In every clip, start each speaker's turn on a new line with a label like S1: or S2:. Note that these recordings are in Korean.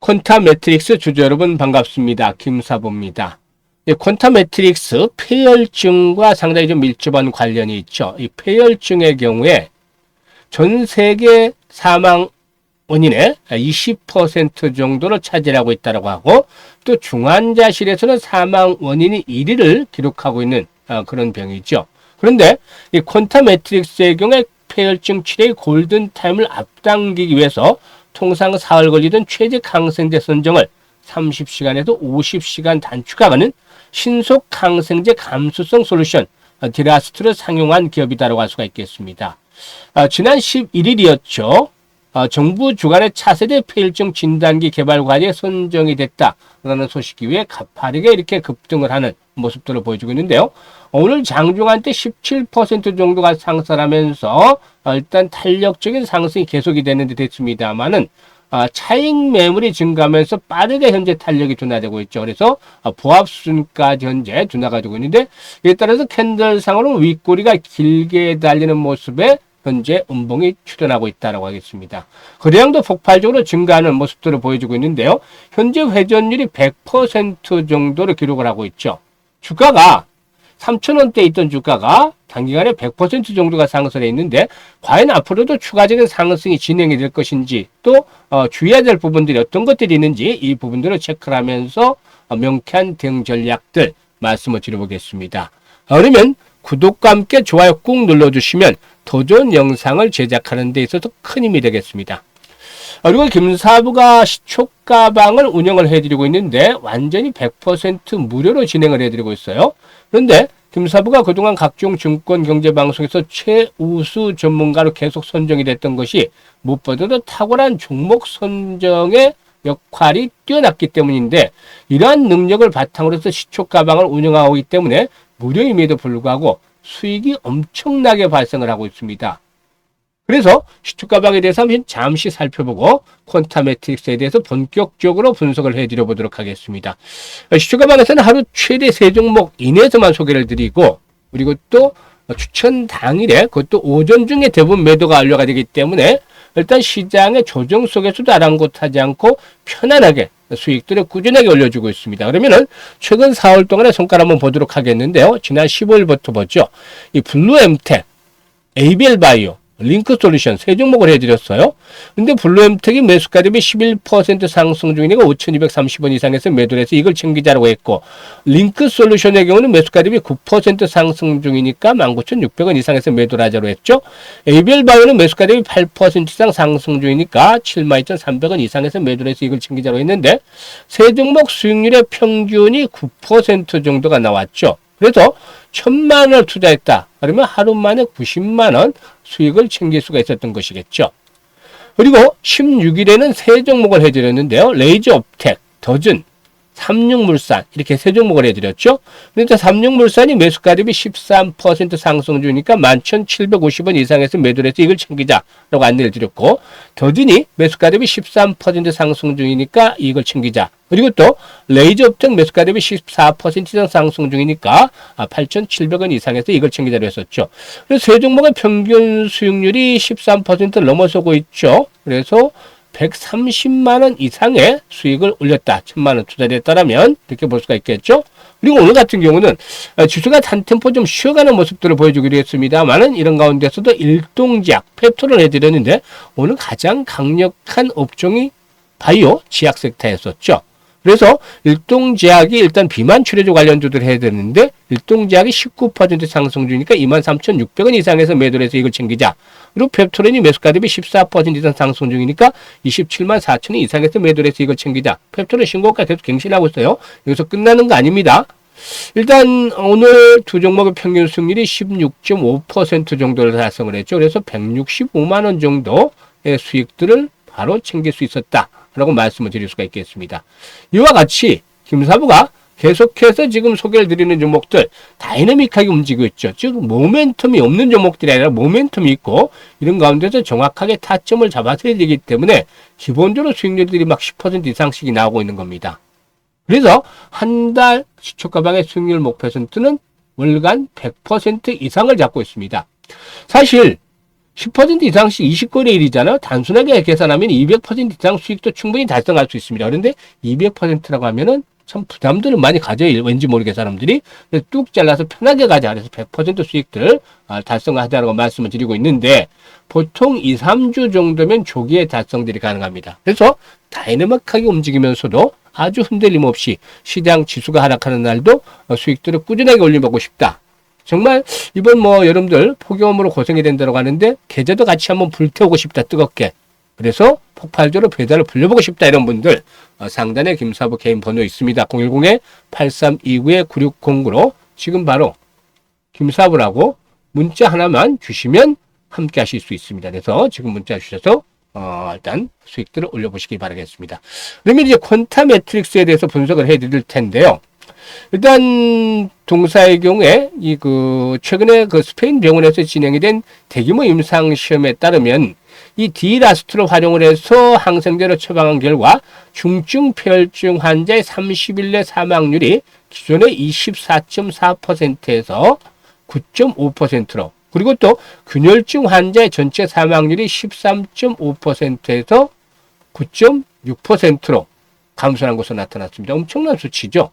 S1: 퀀타 매트릭스 주주 여러분 반갑습니다. 김사보입니다. 이 퀀타 매트릭스 폐혈증과 상당히 좀 밀접한 관련이 있죠. 이 폐혈증의 경우에 전 세계 사망 원인의 20% 정도를 차지하고 있다고 하고 또 중환자실에서는 사망 원인이 1위를 기록하고 있는 어, 그런 병이죠. 그런데 이 콘타 매트릭스의 경우에 폐혈증 치료의 골든 타임을 앞당기기 위해서 통상 사흘 걸리던 최저 항생제 선정을 30시간에서 50시간 단축하가는 신속 항생제 감수성 솔루션 어, 디라스트를 상용한 기업이다라고 할 수가 있겠습니다. 아, 지난 11일이었죠. 아, 정부 주관의 차세대 폐혈증 진단기 개발 과제에 선정이 됐다라는 소식이 위해 가파르게 이렇게 급등을 하는 모습들을 보여주고 있는데요. 오늘 장중한 때 17% 정도가 상승하면서 어, 일단 탄력적인 상승이 계속이 되는 데 됐습니다만은 아, 차익 매물이 증가하면서 빠르게 현재 탄력이 둔화되고 있죠. 그래서 아, 보합순까지 현재 둔화가 되고 있는데 이에 따라서 캔들상으로 윗꼬리가 길게 달리는 모습에 현재 음봉이 출현하고 있다고 하겠습니다. 거래량도 폭발적으로 증가하는 모습들을 보여주고 있는데요. 현재 회전율이 100% 정도를 기록을 하고 있죠. 주가가 3천원대 있던 주가가 단기간에 100% 정도가 상승해 있는데 과연 앞으로도 추가적인 상승이 진행이 될 것인지 또 어, 주의해야 될 부분들이 어떤 것들이 있는지 이 부분들을 체크를 하면서 어, 명쾌한 대응 전략들 말씀을 드려보겠습니다. 어, 그러면 구독과 함께 좋아요 꾹 눌러주시면 더 좋은 영상을 제작하는 데 있어서 큰 힘이 되겠습니다. 그리고 김사부가 시초가방을 운영을 해드리고 있는데 완전히 100% 무료로 진행을 해드리고 있어요. 그런데 김사부가 그동안 각종 증권 경제 방송에서 최우수 전문가로 계속 선정이 됐던 것이 무엇보다도 탁월한 종목 선정의 역할이 뛰어났기 때문인데 이러한 능력을 바탕으로 해서 시초 가방을 운영하고 있기 때문에 무료임에도 불구하고 수익이 엄청나게 발생을 하고 있습니다. 그래서 시초 가방에 대해서 잠시 살펴보고 퀀타 매트릭스에 대해서 본격적으로 분석을 해드려 보도록 하겠습니다. 시초 가방에서는 하루 최대 세 종목 이내에서만 소개를 드리고 그리고 또 추천 당일에 그것도 오전 중에 대부분 매도가 완료가 되기 때문에 일단 시장의 조정 속에서도 아랑곳하지 않고 편안하게 수익들을 꾸준하게 올려주고 있습니다. 그러면은 최근 4월 동안의 성과를 한번 보도록 하겠는데요. 지난 15일부터 보죠. 이 블루 엠텍, ABL 바이오, 링크 솔루션 세 종목을 해드렸어요. 근데 블루엠텍이 매수가 대비 11% 상승 중이니까 5,230원 이상에서 매도를 해서 이걸 챙기자라고 했고 링크 솔루션의 경우는 매수가 대비 9% 상승 중이니까 19,600원 이상에서 매도를 하자로 했죠. ABL 바이오는 매수가 대비 8% 이상 상승 중이니까 72,300원 이상에서 매도를 해서 이걸 챙기자로 했는데 세 종목 수익률의 평균이 9% 정도가 나왔죠. 그래서 천만 원을 투자했다. 그러면 하루 만에 90만 원 수익을 챙길 수가 있었던 것이겠죠. 그리고 16일에는 세 종목을 해드렸는데요. 레이저 업텍, 더즌, 삼육물산 이렇게 세 종목을 해드렸죠. 그러니까 삼육물산이 매수가 대비 13% 상승 중이니까 11,750원 이상에서 매도를 해서 이걸 챙기자라고 안내를 드렸고 더진이 매수가 대비 13% 상승 중이니까 이걸 챙기자. 그리고 또 레이저 업텍 매수가 대비 14% 이상 상승 중이니까 8,700원 이상에서 이걸 챙기자로 했었죠. 그래서 세 종목의 평균 수익률이 13%를 넘어서고 있죠. 그래서 130만 원 이상의 수익을 올렸다. 1000만 원 투자를 했다라면 이렇게 볼 수가 있겠죠. 그리고 오늘 같은 경우는 어, 지수가 한 템포 좀 쉬어가는 모습들을 보여주기로 했습니다만은 이런 가운데서도 일동지약 펩토를 해드렸는데 오늘 가장 강력한 업종이 바이오 지약 섹터였었죠. 그래서 일동제약이 일단 비만 치료제 관련주들 해야 되는데 일동제약이 19% 상승 중이니까 23,600원 이상에서 매도를 해서 이걸 챙기자. 그리고 펩토렌이 매수가 대비 14% 이상 상승 중이니까 27만 4천 원 이상에서 매도를 해서 이걸 챙기자. 펩토렌 신고가 계속 갱신하고 있어요. 여기서 끝나는 거 아닙니다. 일단 오늘 두 종목의 평균 수익률이 16.5% 정도를 달성을 했죠. 그래서 165만 원 정도의 수익들을 바로 챙길 수 있었다. 라고 말씀을 드릴 수가 있겠습니다. 이와 같이 김사부가 계속해서 지금 소개를 드리는 종목들 다이내믹하게 움직이고 있죠. 즉 모멘텀이 없는 종목들이 아니라 모멘텀이 있고 이런 가운데서 정확하게 타점을 잡아서야 되기 때문에 기본적으로 수익률들이 막 10% 이상씩이 나오고 있는 겁니다. 그래서 한 달 시초가방의 수익률 목표 퍼센트는 월간 100% 이상을 잡고 있습니다. 사실 10% 이상씩 20거래 일이잖아요. 단순하게 계산하면 200% 이상 수익도 충분히 달성할 수 있습니다. 그런데 200%라고 하면은 참 부담들을 많이 가져요. 왠지 모르게 사람들이. 뚝 잘라서 편하게 가자. 그래서 100% 수익들 아, 달성하자라고 말씀을 드리고 있는데 보통 2, 3주 정도면 조기에 달성들이 가능합니다. 그래서 다이내믹하게 움직이면서도 아주 흔들림 없이 시장 지수가 하락하는 날도 어, 수익들을 꾸준하게 올려보고 싶다. 정말 이번 뭐 여러분들 폭염으로 고생이 된다고 하는데 계좌도 같이 한번 불태우고 싶다 뜨겁게. 그래서 폭발적으로 배달을 불려보고 싶다 이런 분들. 어, 상단에 김사부 개인 번호 있습니다. 010-8329-9609로 지금 바로 김사부라고 문자 하나만 주시면 함께 하실 수 있습니다. 그래서 지금 문자 주셔서 어, 일단 수익들을 올려보시기 바라겠습니다. 그러면 이제 퀀타 매트릭스에 대해서 분석을 해드릴 텐데요 일단 동사의 경우에 이 그 최근에 그 스페인 병원에서 진행이 된 대규모 임상 시험에 따르면 이 디라스트를 활용을 해서 항생제를 처방한 결과 중증 폐혈증 환자의 30일 내 사망률이 기존의 24.4%에서 9.5%로 그리고 또 균열증 환자의 전체 사망률이 13.5%에서 9.6%로 감소한 것으로 나타났습니다. 엄청난 수치죠.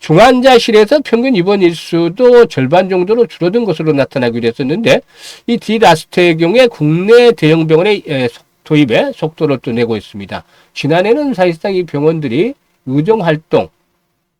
S1: 중환자실에서 평균 입원 일수도 절반 정도로 줄어든 것으로 나타나기로 했었는데 이 디라스트의 경우에 국내 대형 병원의 도입에 속도를 또 내고 있습니다. 지난해는 사실상 이 병원들이 의정 활동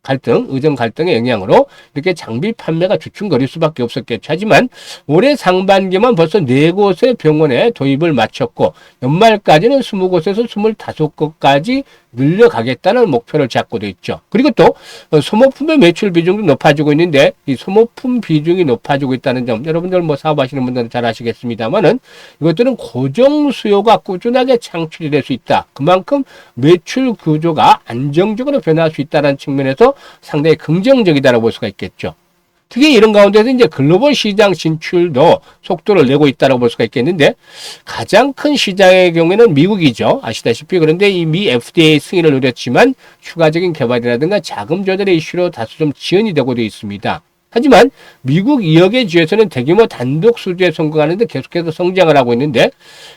S1: 갈등, 의정 갈등의 영향으로 이렇게 장비 판매가 주춤거릴 수밖에 없었겠죠. 하지만 올해 상반기만 벌써 네 곳의 병원에 도입을 마쳤고 연말까지는 20곳에서 25곳까지 늘려가겠다는 목표를 잡고 돼 있죠. 그리고 또 어, 소모품의 매출 비중도 높아지고 있는데 이 소모품 비중이 높아지고 있다는 점 여러분들 뭐 사업하시는 분들은 잘 아시겠습니다만은 이것들은 고정 수요가 꾸준하게 창출이 될 수 있다. 그만큼 매출 구조가 안정적으로 변할 수 있다는 측면에서 상당히 긍정적이다라고 볼 수가 있겠죠. 특히 이런 가운데서 이제 글로벌 시장 진출도 속도를 내고 있다고 볼 수가 있겠는데 가장 큰 시장의 경우에는 미국이죠. 아시다시피 그런데 이 미 FDA 승인을 누렸지만 추가적인 개발이라든가 자금 조달의 이슈로 다소 좀 지연이 되고 되어 있습니다. 하지만 미국 2억의 주에서는 대규모 단독 수주에 성공하는데 계속해서 성장을 하고 있는데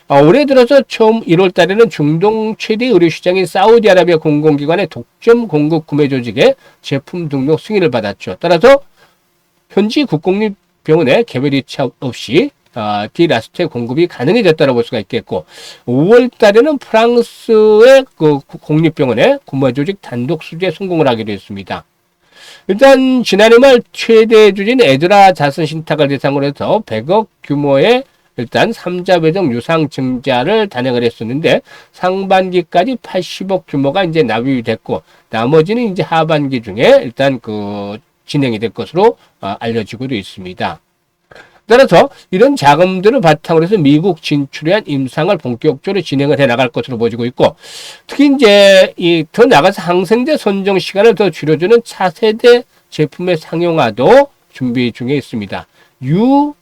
S1: 어, 올해 들어서 처음 1월 달에는 중동 최대 의료 시장인 사우디아라비아 공공기관의 독점 공급 구매 조직의 제품 등록 승인을 받았죠. 따라서 현지 국공립병원에 개별 이차 없이 어, 디라스트의 공급이 가능해졌다고 볼 수가 있겠고 5월 달에는 프랑스의 그 공립병원에 구매 조직 단독 수주에 성공을 하기로 했습니다. 일단 지난해 말 최대 주진 에드라 자선 신탁을 대상으로 해서 100억 규모의 일단 3자 배정 유상 증자를 단행을 했었는데 상반기까지 80억 규모가 이제 납입이 됐고 나머지는 이제 하반기 중에 일단 그 진행이 될 것으로 어, 알려지고 있습니다. 따라서 이런 자금들을 바탕으로 해서 미국 진출에 한 임상을 본격적으로 진행을 해 나갈 것으로 보여지고 있고 특히 이제 이 더 나가서 항생제 선정 시간을 더 줄여주는 차세대 제품의 상용화도 준비 중에 있습니다. 유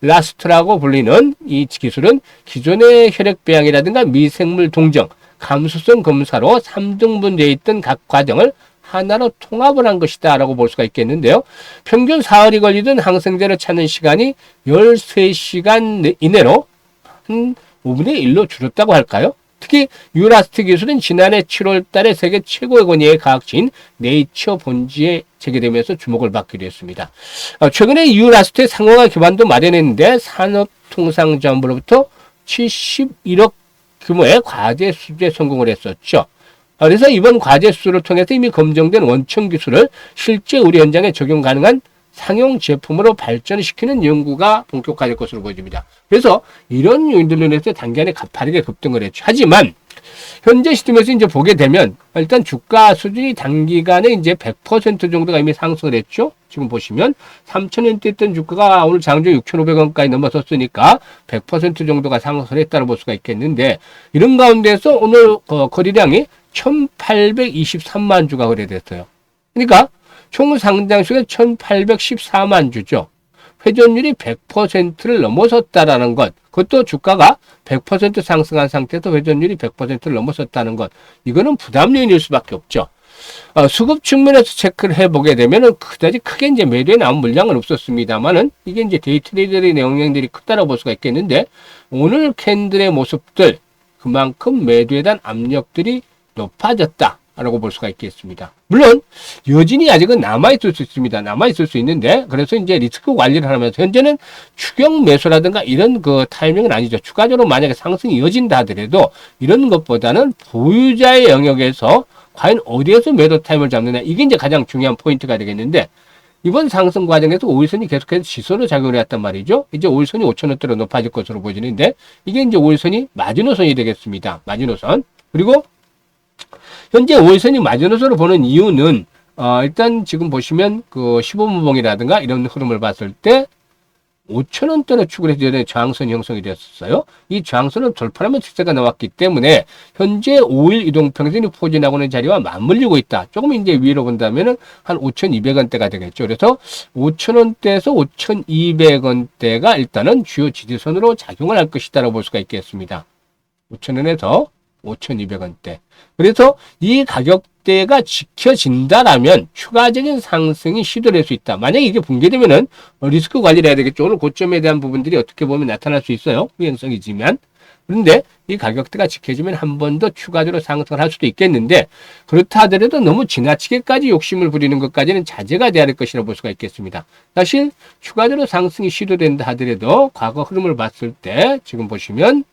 S1: 라스트라고 불리는 이 기술은 기존의 혈액 배양이라든가 미생물 동정, 감수성 검사로 3등분되어 있던 각 과정을 하나로 통합을 한 것이다 라고 볼 수가 있겠는데요. 평균 사흘이 걸리던 항생제를 찾는 시간이 13시간 이내로 한 5분의 1로 줄었다고 할까요? 특히 유라스트 기술은 지난해 7월 달에 세계 최고의 권위의 과학진 네이처 본지에 제기되면서 주목을 받기로 했습니다. 어, 최근에 유라스트의 상용화 기반도 마련했는데 산업통상자원부로부터 71억 규모의 과제 수주에 성공을 했었죠. 아, 그래서 이번 과제 수를 통해서 이미 검증된 원천 기술을 실제 우리 현장에 적용 가능한 상용 제품으로 발전시키는 연구가 본격화될 것으로 보여집니다. 그래서 이런 요인들로 인해서 단기간에 가파르게 급등을 했죠. 하지만 현재 시점에서 이제 보게 되면 일단 주가 수준이 단기간에 이제 100% 정도가 이미 상승을 했죠. 지금 보시면 3,000원대 있던 주가가 오늘 장중 6,500원까지 넘어섰으니까 100% 정도가 상승을 했다고 볼 수가 있겠는데 이런 가운데서 오늘 어, 거래량이 1,823만 주가 거래됐어요. 그러니까 총 상장수가 1,814만 주죠. 회전율이 100%를 넘어섰다라는 것, 그것도 주가가 100% 상승한 상태에서 회전율이 100%를 넘어섰다는 것, 이거는 부담 요인일 수밖에 없죠. 어, 수급 측면에서 체크를 해보게 되면은 그다지 크게 이제 매도에 나온 물량은 없었습니다만은 이게 이제 데이트레이더의 영향들이 크다라고 볼 수가 있겠는데 오늘 캔들의 모습들 그만큼 매도에 대한 압력들이 높아졌다. 라고 볼 수가 있겠습니다. 물론 여진이 아직은 남아 있을 수 있습니다. 남아 있을 수 있는데 그래서 이제 리스크 관리를 하면서 현재는 추경 매수라든가 이런 그 타이밍은 아니죠. 추가적으로 만약에 상승이 이어진다 하더라도 이런 것보다는 보유자의 영역에서 과연 어디에서 매도 타임을 잡느냐 이게 이제 가장 중요한 포인트가 되겠는데 이번 상승 과정에서 오일선이 계속해서 지수로 작용을 해왔단 말이죠. 이제 오일선이 5천원대로 높아질 것으로 보이는데 이게 이제 오일선이 마지노선이 되겠습니다. 마지노선. 그리고 현재 오일선이 마지노선으로 보는 이유는 어, 일단 지금 보시면 그 15분봉이라든가 이런 흐름을 봤을 때 5천원대로 축을 해줘야 되는 저항선이 형성이 되었어요. 이 저항선을 돌파하면 특세가 나왔기 때문에 현재 5일 이동평균이 포진하고 있는 자리와 맞물리고 있다. 조금 이제 위로 본다면 은 한 5,200원대가 되겠죠. 그래서 5천원대에서 5,200원대가 일단은 주요 지지선으로 작용을 할 것이다라고 볼 수가 있겠습니다. 5천원에서 5,200원대. 그래서 이 가격대가 지켜진다라면 추가적인 상승이 시도될 수 있다. 만약에 이게 붕괴되면은 리스크 관리를 해야 되겠죠. 오늘 고점에 대한 부분들이 어떻게 보면 나타날 수 있어요. 후행성이지만. 그런데 이 가격대가 지켜지면 한 번 더 추가적으로 상승을 할 수도 있겠는데 그렇다 하더라도 너무 지나치게까지 욕심을 부리는 것까지는 자제가 돼야 될 것이라고 볼 수가 있겠습니다. 사실 추가적으로 상승이 시도된다 하더라도 과거 흐름을 봤을 때 지금 보시면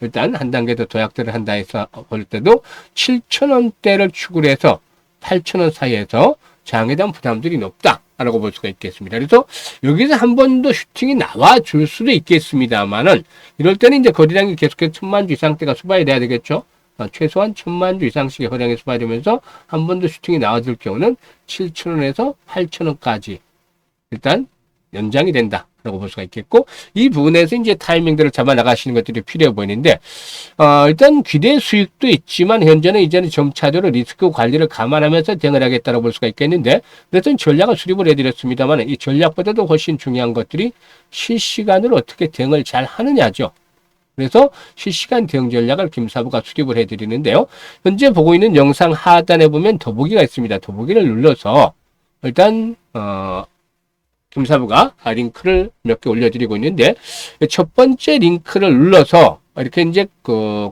S1: 일단 한 단계 더 도약들을 한다 해서 볼 때도 7천원대를 추구를 해서 8천원 사이에서 대한 부담들이 높다라고 볼 수가 있겠습니다. 그래서 여기서 한 번 더 슈팅이 나와 줄 수도 있겠습니다만은 이럴 때는 이제 거리량이 계속해서 천만 주 이상대가 수발이 돼야 되겠죠. 어, 최소한 천만 주 이상씩의 거량이 수발되면서 한 번 더 슈팅이 나와줄 경우는 7천원에서 8천원까지 일단 연장이 된다. 라고 볼 수가 있겠고, 이 부분에서 이제 타이밍들을 잡아 나가시는 것들이 필요해 보이는데, 어, 일단 기대 수익도 있지만, 현재는 이제는 점차적으로 리스크 관리를 감안하면서 대응을 하겠다고 볼 수가 있겠는데, 그래서 전략을 수립을 해드렸습니다만, 이 전략보다도 훨씬 중요한 것들이 실시간으로 어떻게 대응을 잘 하느냐죠. 그래서 실시간 대응 전략을 김사부가 수립을 해드리는데요. 현재 보고 있는 영상 하단에 보면 더보기가 있습니다. 더보기를 눌러서 일단 어, 김사부가 링크를 몇 개 올려드리고 있는데 첫 번째 링크를 눌러서 이렇게 이제 그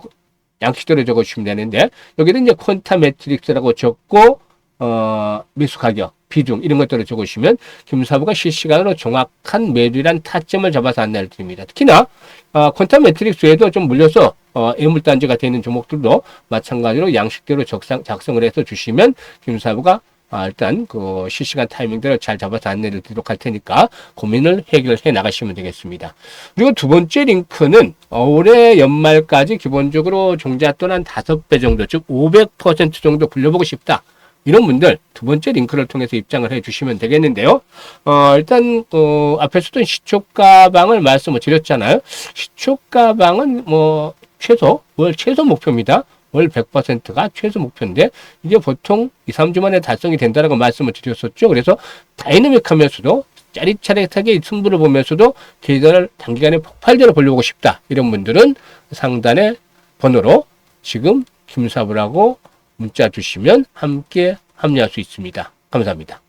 S1: 양식대로 적어주시면 되는데 여기는 이제 콘타 매트릭스라고 적고 어 미수 가격 비중 이런 것들을 적으시면 김사부가 실시간으로 정확한 매도란 타점을 잡아서 안내를 드립니다. 특히나 어, 콘타 매트릭스 외에도 좀 물려서 어, 애물단지가 되는 종목들도 마찬가지로 양식대로 적상, 작성을 해서 주시면 김사부가 아, 일단 그 실시간 타이밍대로 잘 잡아서 안내를 드리도록 할 테니까 고민을 해결해 나가시면 되겠습니다. 그리고 두 번째 링크는 올해 연말까지 기본적으로 종자 또는 다섯 배 정도, 즉 500% 정도 굴려보고 싶다. 이런 분들 두 번째 링크를 통해서 입장을 해 주시면 되겠는데요. 어, 일단 어, 앞에서도 시초가방을 말씀을 드렸잖아요. 시초가방은 뭐 최소 월 최소 목표입니다. 월 100%가 최소 목표인데 이게 보통 2, 3주 만에 달성이 된다라고 말씀을 드렸었죠. 그래서 다이내믹하면서도 짜릿짜릿하게 승부를 보면서도 계좌를 단기간에 폭발적으로 벌려보고 싶다. 이런 분들은 상단에 번호로 지금 김사부라고 문자 주시면 함께 합류할 수 있습니다. 감사합니다.